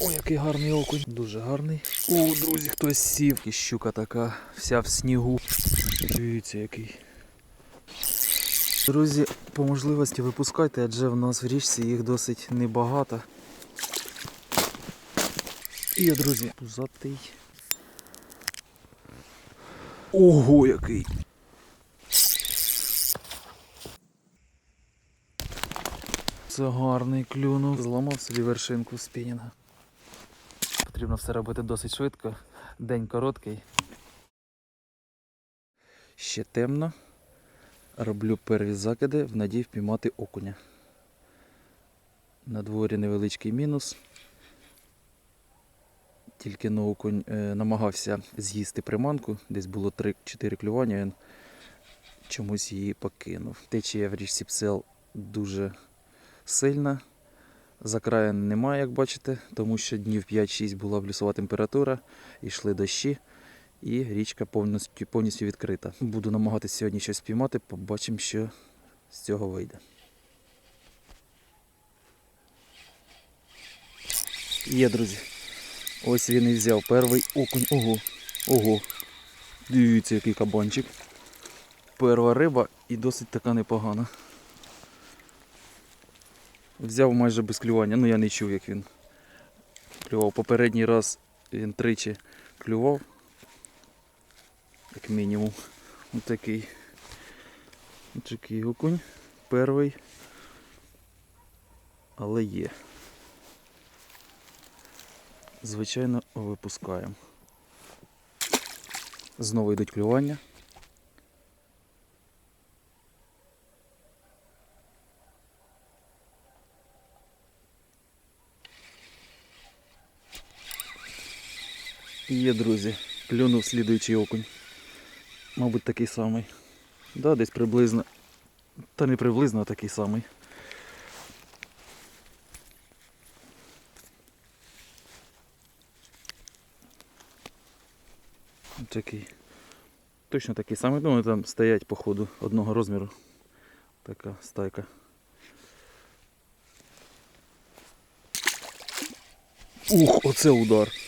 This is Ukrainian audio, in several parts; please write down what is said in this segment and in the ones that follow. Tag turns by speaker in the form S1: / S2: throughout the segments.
S1: Ой, який гарний окунь. Дуже гарний. О, друзі, хтось сів. І щука така, вся в снігу. Дивіться, який. Друзі, по можливості випускайте, адже в нас в річці їх досить небагато. Є, друзі, пузатий. Ого, який! Це гарний клюнув. Зламав собі вершинку спінінга. Потрібно все робити досить швидко. День короткий. Ще темно. Роблю перві закиди в надії впіймати окуня. На дворі невеличкий мінус. Тільки но окунь е, намагався з'їсти приманку, десь було 3-4 клювання, він чомусь її покинув. Течія в річці псел дуже сильна. За краєм немає, як бачите, тому що днів 5-6 була плюсова температура, йшли дощі, і річка повністю, повністю відкрита. Буду намагатися сьогодні щось спіймати, побачимо, що з цього вийде. Є, друзі. Ось він і взяв перший окунь. Ого. Ого. Дивіться, який кабанчик. Перша риба і досить така непогана. Взяв майже без клювання, ну я не чув, як він клював. Попередній раз він тричі клював. Як мінімум. Ось такий. Ось такий окунь. Перший. Але є. Звичайно, випускаємо. Знову йдуть клювання. Є, друзі, клюнув слідуючий окунь. Мабуть, такий самий. Да, десь приблизно. Та не приблизно, а такий самий. Такий. Точно такий самий. Вони там стоять по ходу одного розміру. Така стайка. Ух, оце удар.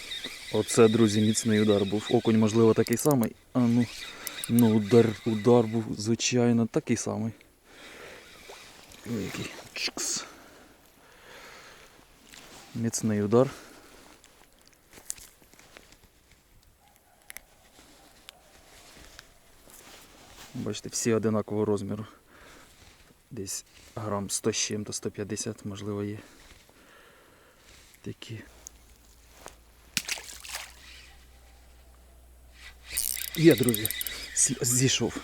S1: Оце, друзі, міцний удар був. Окунь, можливо, такий самий. А ну, ну удар, удар був, звичайно, такий самий. Який. Чкс. Міцний удар. Бачите, всі одинакового розміру. Десь грам 100 з чим-то 150, можливо, є. Такі. Є, друзі. Зійшов.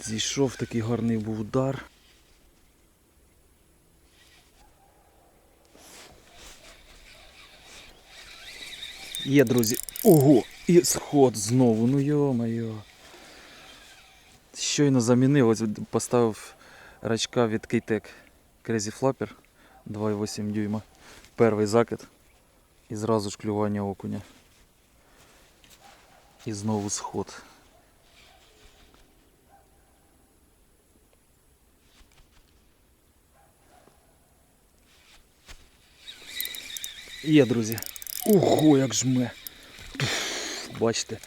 S1: Зійшов такий гарний був удар. Є, друзі. Ого! І сход знову. Ну йо-моє. Щойно замінив, ось поставив рачка від Кейтек Crazy Flapper 2,8 дюйма. Перший закид. І зразу ж клювання окуня. І знову сход. Є, друзі. Ого, як жме. Бачите.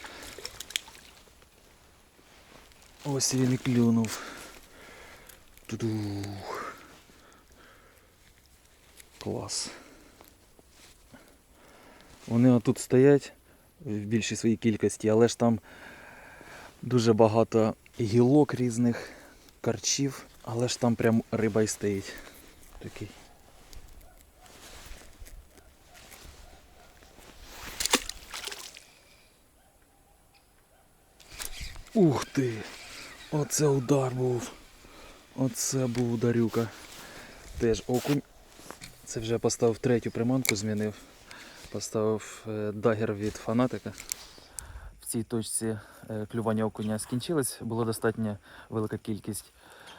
S1: Ось він і клюнув. Туду. Клас. Вони отут стоять в більшій своїй кількості, але ж там дуже багато гілок різних, карчів, але ж там прям риба й стоїть. Такий. Ух ти! Оце удар був. Оце був ударюка. Теж окунь. Це вже поставив третю приманку, змінив. Поставив е, дагер від фанатика. В цій точці е, клювання окуня скінчилось. Було достатньо велика кількість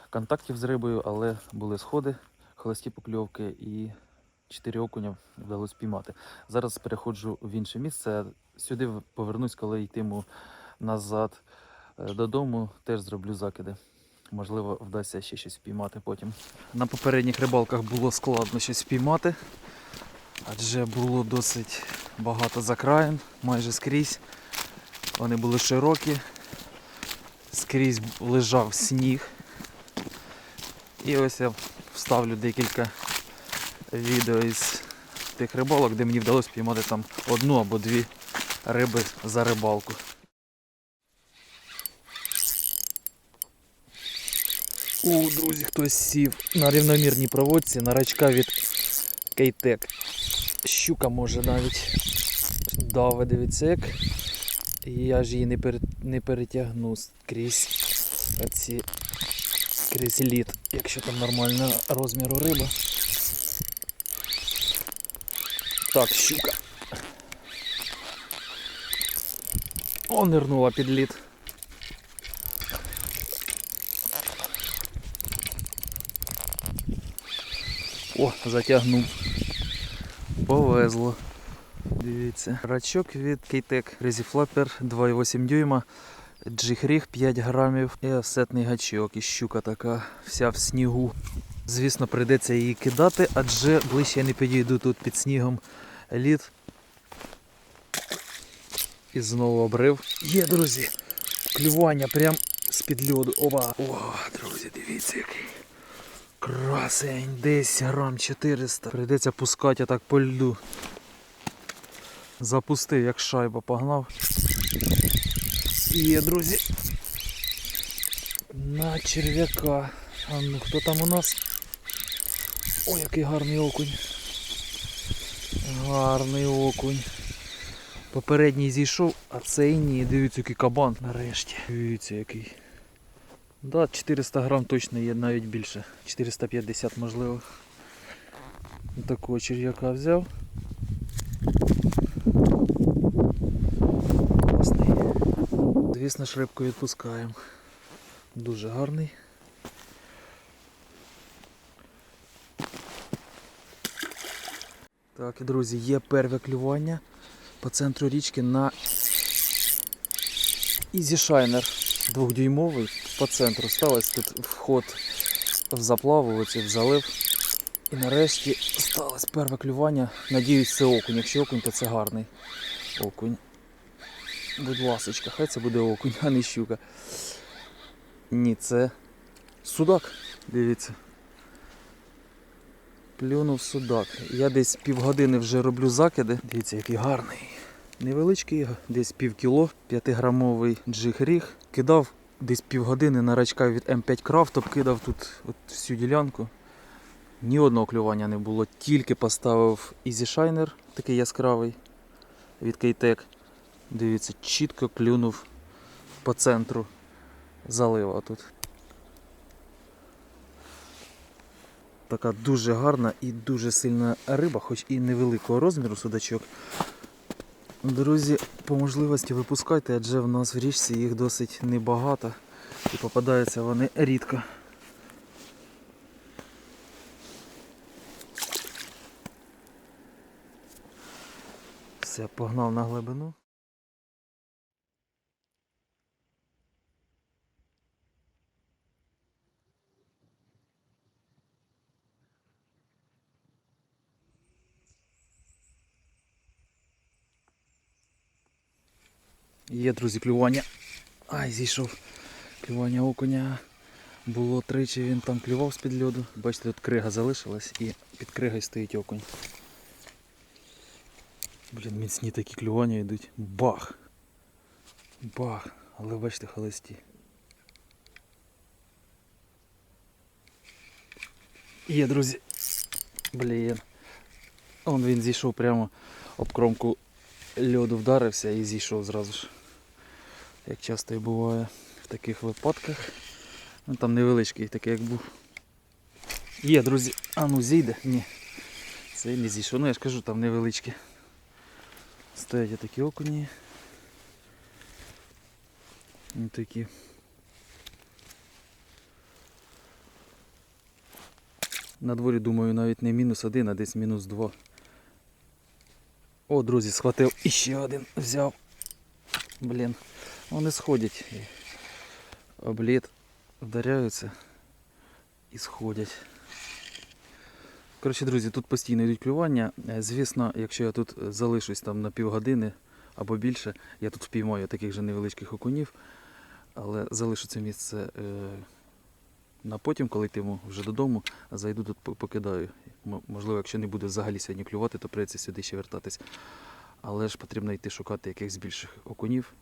S1: контактів з рибою, але були сходи, холості покльовки і 4 окуня вдалося піймати. Зараз переходжу в інше місце. Сюди повернусь, коли йтиму назад е, додому, теж зроблю закиди. Можливо, вдасться ще щось впіймати потім. На попередніх рибалках було складно щось впіймати. Адже було досить багато закраїн, майже скрізь. Вони були широкі, скрізь лежав сніг. І ось я вставлю декілька відео із тих рибалок, де мені вдалося піймати там одну або дві риби за рибалку. У, друзі, хтось сів на рівномірній проводці на рачка від Кейтек. Щука може навіть дави, дивіться як. І я ж її не, пере, не перетягну крізь оці крізь лід, якщо там нормального розміру риба. Так, щука. О, нирнула під лід. О, затягнув. Повезло. Дивіться. Рачок від Кейтек Flapper 2,8 дюйма. Джихріг 5 грамів і офсетний гачок. І щука така вся в снігу. Звісно, прийдеться її кидати, адже ближче я не підійду тут під снігом лід. І знову обрив. Є, друзі! Клювання прям з-під льоду. Опа! О, друзі, дивіться який. Красень, десь грам 400. Прийдеться пускати я так по льду. Запустив, як шайба погнав. Є, друзі. На черв'яка. А ну хто там у нас? Ой, який гарний окунь. Гарний окунь. Попередній зійшов, а цей ні. Дивіться, який кабан нарешті. Дивіться який. Да, 400 грам точно є, навіть більше. 450 можливо. Такого черв'яка взяв. Класний. Звісно ж рибку відпускаємо. Дуже гарний. Так, друзі, є перве клювання по центру річки на Shiner двохдюймовий по центру. Сталося тут вход в заплаву, в залив. І нарешті сталося перве клювання. Надіюсь, це окунь. Якщо окунь, то це гарний окунь. Будь ласочка, хай це буде окунь, а не щука. Ні, це судак. Дивіться. Плюнув судак. Я десь півгодини вже роблю закиди. Дивіться, який гарний. Невеличкий, десь пів кіло, 5-грамовий джиг-ріг. Кидав десь півгодини на рачка від М5 Craft, обкидав тут от всю ділянку. Ні одного клювання не було, тільки поставив Easy Shiner, такий яскравий від Кейтек. Дивіться, чітко клюнув по центру залива тут. Така дуже гарна і дуже сильна риба, хоч і невеликого розміру судачок. Друзі, по можливості випускайте, адже в нас в річці їх досить небагато і попадаються вони рідко. Все, погнав на глибину. Є, друзі, клювання. Ай, зійшов. Клювання окуня. Було тричі, він там клював з-під льоду. Бачите, тут крига залишилась і під кригою стоїть окунь. Блін, міцні такі клювання йдуть. Бах! Бах! Але бачите, холості. Є, друзі. Блін. Он він зійшов прямо об кромку льоду вдарився і зійшов зразу ж. Як часто і буває в таких випадках. Ну там невеличкий такий як був. Є, друзі, а ну зійде? Ні. Це не зійшов. Ну я ж кажу, там невеличкі. Стоять такі окуні. Ось такі. На дворі, думаю, навіть не мінус один, а десь мінус два. О, друзі, схватив і ще один взяв. Блін, вони сходять. Обліт вдаряються і сходять. Коротше, друзі, тут постійно йдуть клювання. Е, Звісно, якщо я тут е, залишусь там на півгодини або більше, я тут впіймаю таких же невеличких окунів, але залишу це місце е, на потім, коли йтиму вже додому, зайду тут по- покидаю. Можливо, якщо не буде взагалі сьогодні клювати, то прийдеться сюди ще вертатись. Але ж потрібно йти шукати якихось більших окунів,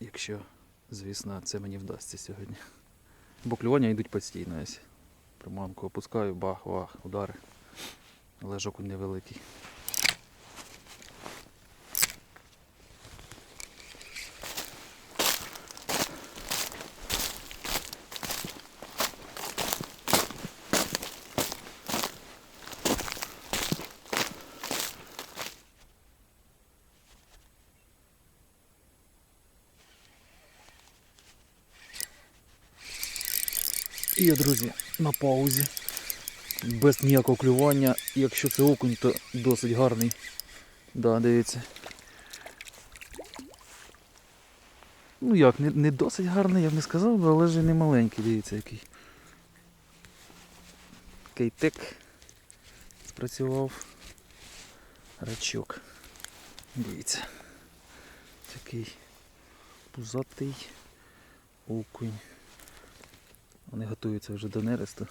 S1: якщо, звісно, це мені вдасться сьогодні. Бо клювання йдуть постійно. Ось. Приманку опускаю, бах, бах, удари. Лежок невеликий. І друзі, на паузі. Без ніякого клювання. Якщо це окунь, то досить гарний. Да, дивіться. Ну як, не, не досить гарний, я б не сказав, але ж і не маленький, дивіться який. Кейтек спрацював. Рачок. Дивіться. Такий пузатий окунь. Вони готуються вже до нересту.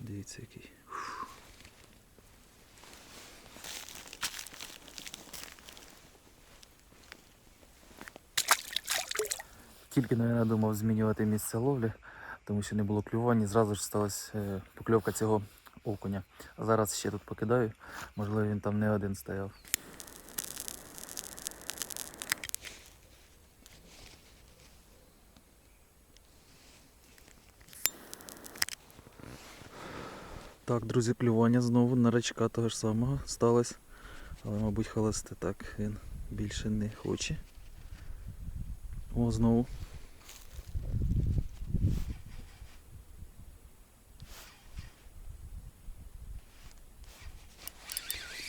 S1: Дивіться який. Тільки, мабуть, думав змінювати місце ловлі, тому що не було клювання, зразу ж сталася е, покльовка цього окуня. А зараз ще тут покидаю, можливо він там не один стояв. Так, друзі, клювання знову на рачка того ж самого сталося. Але, мабуть, холосте так він більше не хоче. О, знову.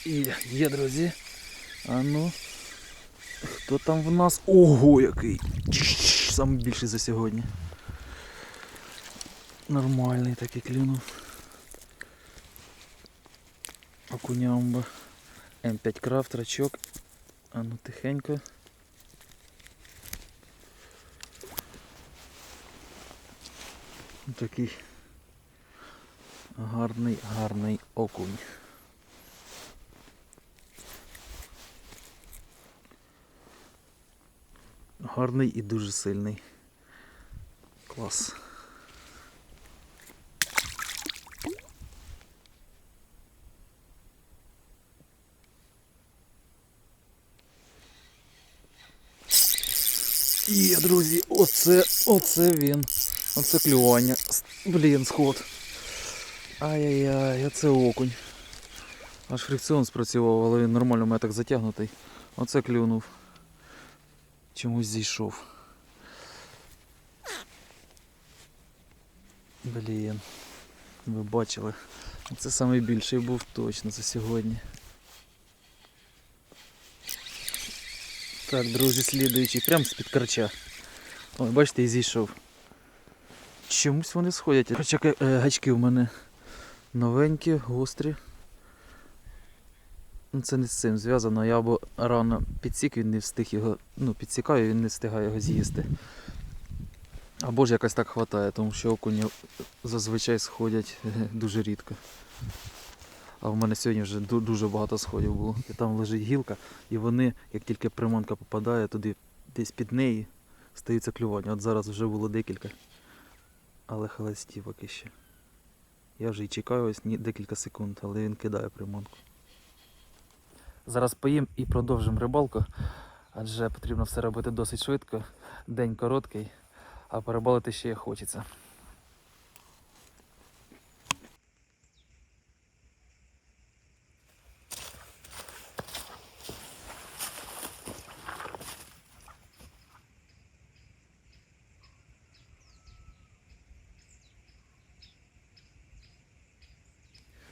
S1: І є, друзі. А ну. Хто там в нас? Ого, який! Саме більший за сьогодні. Нормальний такий клюнув. Окунямба. М5 крафт, рачок. А ну тихенько. Такий гарний, гарний окунь. Гарний і дуже сильний. Клас. Є, друзі, оце, оце він. Оце клювання. Блін, сход. Ай-яй-яй, оце окунь. Аж фрикціон спрацював, але він нормально у мене так затягнутий. Оце клюнув. Чомусь зійшов. Блін. Ви бачили. Це найбільший був точно за сьогодні. Так, друзі, слідуючий, прям з-під карча. Ой, бачите, і зійшов. Чомусь вони сходять. Хоча е, гачки в мене новенькі, гострі. Ну, це не з цим зв'язано. Я або рано підсік, він не встиг його, ну, підсікаю, він не встигає його з'їсти. Або ж якось так хватає, тому що окуні зазвичай сходять дуже рідко. А в мене сьогодні вже дуже багато сходів було. І там лежить гілка, і вони, як тільки приманка попадає туди, десь під неї, стаються клювання. От зараз вже було декілька. Але холості поки ще. Я вже і чекаю ось декілька секунд, але він кидає приманку. Зараз поїм і продовжимо рибалку, адже потрібно все робити досить швидко. День короткий, а порибалити ще хочеться.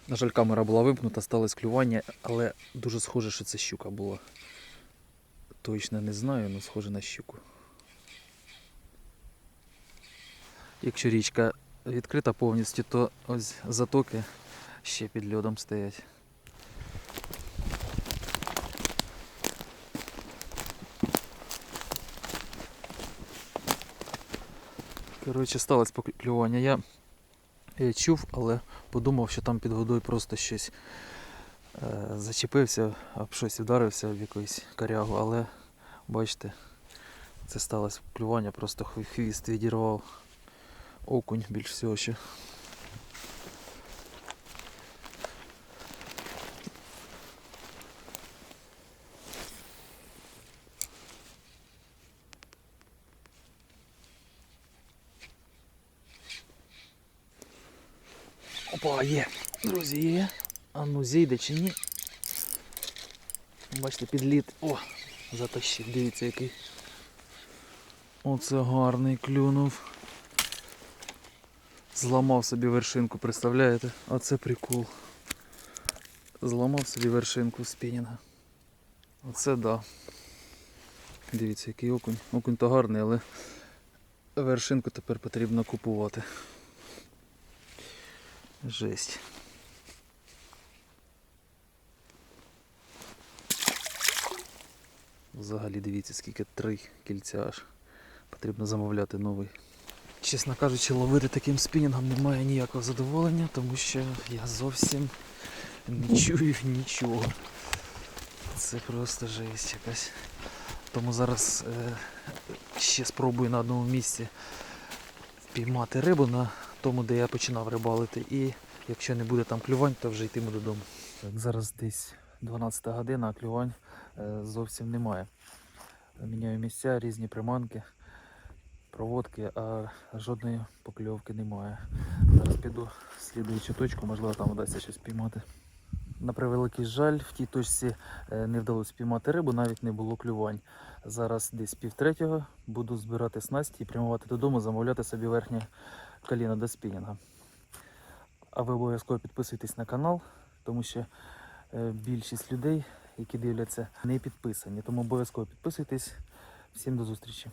S1: На жаль, камера була вимкнута, сталося клювання, але дуже схоже, що це щука була. Точно не знаю, але схоже на щуку. Якщо річка відкрита повністю, то ось затоки ще під льодом стоять. Коротше, сталося поклювання. Я чув, але подумав, що там під водою просто щось е, зачепився, об щось вдарився в якусь корягу, але бачите, це сталося клювання, просто хвіст відірвав окунь більш всього ще. Є. Друзі, є. А ну зійде чи ні? Бачите, підліт. О, затащив, дивіться який. Оце гарний клюнув. Зламав собі вершинку, представляєте? Оце прикол. Зламав собі вершинку спінінга. Оце да. Дивіться, який окунь. Окунь то гарний, але вершинку тепер потрібно купувати. Жесть. Взагалі дивіться, скільки три кільця аж. Потрібно замовляти новий. Чесно кажучи, ловити таким спінінгом немає ніякого задоволення, тому що я зовсім не чую нічого. Це просто жесть якась. Тому зараз е, ще спробую на одному місці впіймати рибу на тому, де я починав рибалити. І якщо не буде там клювань, то вже йтиму додому. Так, зараз десь 12 година, а клювань е, зовсім немає. Міняю місця, різні приманки, проводки, а жодної покльовки немає. Зараз піду в слідуючу точку, можливо там вдасться щось піймати. На превеликий жаль, в тій точці е, не вдалося піймати рибу, навіть не було клювань. Зараз десь півтретього буду збирати снасті і прямувати додому, замовляти собі верхнє коліно до спінінга. А ви обов'язково підписуйтесь на канал, тому що е, більшість людей, які дивляться, не підписані. Тому обов'язково підписуйтесь. Всім до зустрічі.